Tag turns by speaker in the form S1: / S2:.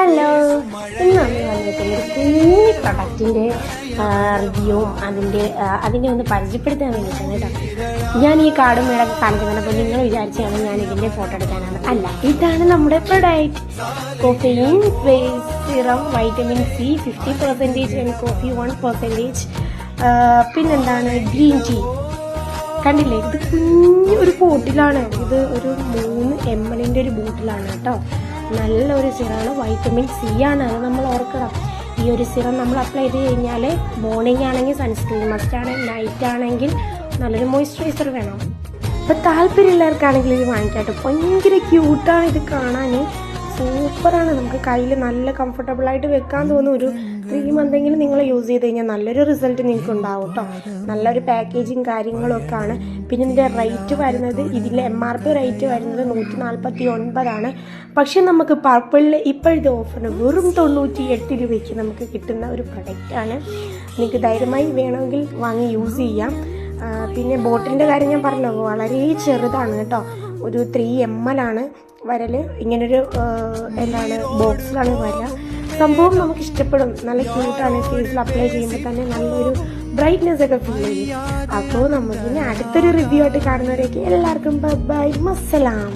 S1: Hello ഇന്ന് നമ്മൾ വന്നിട്ടുള്ള ഒരു കുഞ്ഞു പ്രൊഡക്റ്റിന്റെ റിവ്യൂവും അതിന്റെ അതിനെ ഒന്ന് പരിചയപ്പെടുത്താൻ വേണ്ടിയിട്ടാണ് കേട്ടോ. ഞാൻ ഈ കാർഡും മേടൊക്കെ കാണിച്ചു നിങ്ങൾ വിചാരിച്ചാണ് ഞാൻ ഇതിന്റെ ഫോട്ടോ എടുക്കാനാണ്. അല്ല ഇതാണ് നമ്മുടെ product caffeine face serum vitamin C fifty percentage and coffee one percentage പിന്നെന്താണ്? ഗ്രീൻ ടീ കണ്ടില്ലേ? ഇത് കുഞ്ഞു ഒരു ബോട്ടിലാണ്. ഇത് ഒരു മൂന്ന് എം എല്ലിന്റെ ഒരു ബോട്ടിലാണ് കേട്ടോ. നല്ലൊരു സിറാണ്. വൈറ്റമിൻ സി ആണ്. അത് നമ്മൾ ഓർക്കണം. ഈ ഒരു സിറം നമ്മൾ അപ്ലൈ ചെയ്ത് കഴിഞ്ഞാൽ മോർണിംഗ് ആണെങ്കിൽ സൺസ്ക്രീൻ മസ്റ്റ് ആണെങ്കിൽ നൈറ്റ് ആണെങ്കിൽ നല്ലൊരു മോയ്സ്ചറൈസർ വേണം. അപ്പോൾ താല്പര്യമുള്ളവർക്കാണെങ്കിൽ ഇത് വാങ്ങിക്കാട്ടോ ഭയങ്കര ക്യൂട്ടാണ് ഇത് കാണാൻ. സൂപ്പറാണ്. നമുക്ക് കയ്യിൽ നല്ല കംഫർട്ടബിൾ ആയിട്ട് വെക്കാൻ തോന്നുന്ന ഒരു ക്രീം എന്തെങ്കിലും നിങ്ങൾ യൂസ് ചെയ്ത് കഴിഞ്ഞാൽ നല്ലൊരു റിസൾട്ട് നിങ്ങൾക്ക് ഉണ്ടാവും കേട്ടോ നല്ലൊരു പാക്കേജിങ് കാര്യങ്ങളൊക്കെ ആണ് പിന്നെ ഇതിന്റെ റേറ്റ് വരുന്നത് ഇതിന്റെ എം ആർ പി റേറ്റ് വരുന്നത് നൂറ്റി നാൽപ്പത്തി ഒൻപതാണ് പക്ഷേ നമുക്ക് പർപ്പിളിൽ ഇപ്പോഴത്തെ ഓഫറിന് വെറും തൊണ്ണൂറ്റി എട്ട് രൂപയ്ക്ക് നമുക്ക് കിട്ടുന്ന ഒരു പ്രൊഡക്റ്റാണ് നിങ്ങൾക്ക് ധൈര്യമായി വേണമെങ്കിൽ വാങ്ങി യൂസ് ചെയ്യാം. പിന്നെ ബോട്ടിലിന്റെ കാര്യം ഞാൻ പറഞ്ഞല്ലോ വളരെ ചെറുതാണ് കേട്ടോ. ഒരു ത്രീ എം ആണ്. വരൽ ഇങ്ങനൊരു എന്താണ് ബോക്സിലാണ് വരിക സംഭവം നമുക്ക് ഇഷ്ടപ്പെടും നല്ല ക്യൂട്ടാണ് ഫേസിൽ അപ്ലൈ ചെയ്യുമ്പോൾ തന്നെ നല്ലൊരു ബ്രൈറ്റ്നെസ് ഒക്കെ ഫീൽ ചെയ്യും. അപ്പോൾ നമുക്ക് ഇനി അടുത്തൊരു റിവ്യൂ ആയിട്ട് കാണുന്നവരേക്ക് എല്ലാവർക്കും ബൈ മസ്സലാം